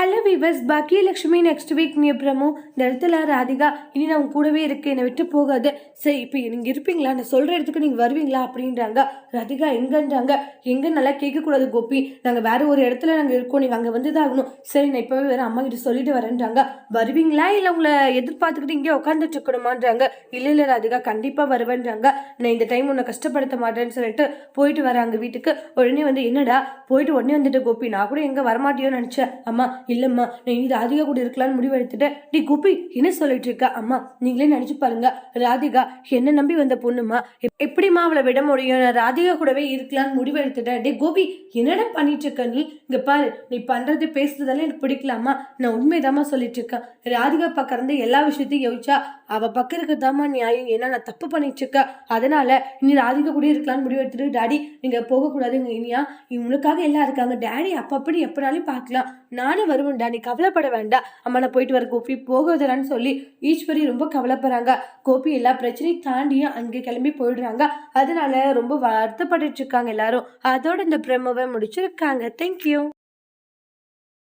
Hello viewers Baakiyalakshmi next week நீ promo இந்த இடத்துல ராதிகா இனி நான் கூடவே இருக்கு என்னை விட்டு போகாது. சரி இப்போ நீங்கள் இருப்பீங்களா? நான் சொல்கிற இடத்துக்கு நீங்கள் வருவீங்களா? அப்படின்றாங்க. ராதிகா எங்கன்றாங்க? எங்கே நல்லா கேட்கக்கூடாது கோபி. நாங்கள் வேறு ஒரு இடத்துல நாங்கள் இருக்கோம் நீங்கள் அங்கே வந்து தான் ஆகணும். சரி நான் இப்போவே வேறு அம்மா கிட்ட சொல்லிட்டு வரேன்றாங்க. வருவீங்களா? இல்லை உங்களை எதிர்பார்த்துக்கிட்டு இங்கே உட்காந்துட்டு இருக்கணுமான்றாங்க. இல்லை இல்லை ராதிகா கண்டிப்பாக வருவேன்றாங்க. நான் இந்த டைம் உன்னை கஷ்டப்படுத்த மாட்டேன்னு சொல்லிட்டு போயிட்டு வராங்க வீட்டுக்கு. உடனே வந்து என்னடா? போயிட்டு உடனே வந்துட்டு கோபி. நான் கூட எங்கே வரமாட்டியோன்னு நினச்சேன். அம்மா இல்லைம்மா நான் இனி ராதிகா கூட இருக்கலாம்னு முடிவெடுத்துட்டேன் டி கோபி என்ன சொல்லிட்டு இருக்கா? அம்மா நீங்களே நினச்சி பாருங்க. ராதிகா என்ன நம்பி வந்த பொண்ணுமா? எப்படிம்மா அவளை விட முடியும்? நான் ராதிகா கூடவே இருக்கலாம்னு முடிவெடுத்துட்டேன் டே கோபி என்னடா பண்ணிட்டு இருக்க நீ? இங்க பாரு நீ பண்றது பேசுறதெல்லாம் எனக்கு பிடிக்கலாமா? நான் உண்மைதாம்மா சொல்லிட்டு இருக்கேன் ராதிகா பக்கம் இருந்து எல்லா விஷயத்தையும் யோசிச்சா அவ பக்கம் இருக்கிறதாம்மா நியாயம் ஏன்னா நான் தப்பு பண்ணிட்டு இருக்கேன் அதனால இனி ராதிகா கூட இருக்கலாம்னு முடிவெடுத்துட்டு டாடி நீங்க போகக்கூடாதுங்க இனியா. உனக்காக எல்லாம் இருக்காங்க. டேடி அப்பப்படி எப்பனாலும் பார்க்கலாம். நானும் வருவேன்டா நீ கவலைப்பட வேண்டாம் அம்மா நான் போயிட்டு வர கோபி. போகுதுடான்னு சொல்லி ஈஸ்வரி ரொம்ப கவலைப்படுறாங்க. கோபி எல்லா பிரச்சனையும் தாண்டியும் அங்கே கிளம்பி போயிடுறாங்க. அதனால ரொம்ப வருத்தப்பட்டுட்டு இருக்காங்க எல்லாரும். அதோட இந்த பிரமவை முடிச்சிருக்காங்க. தேங்க்யூ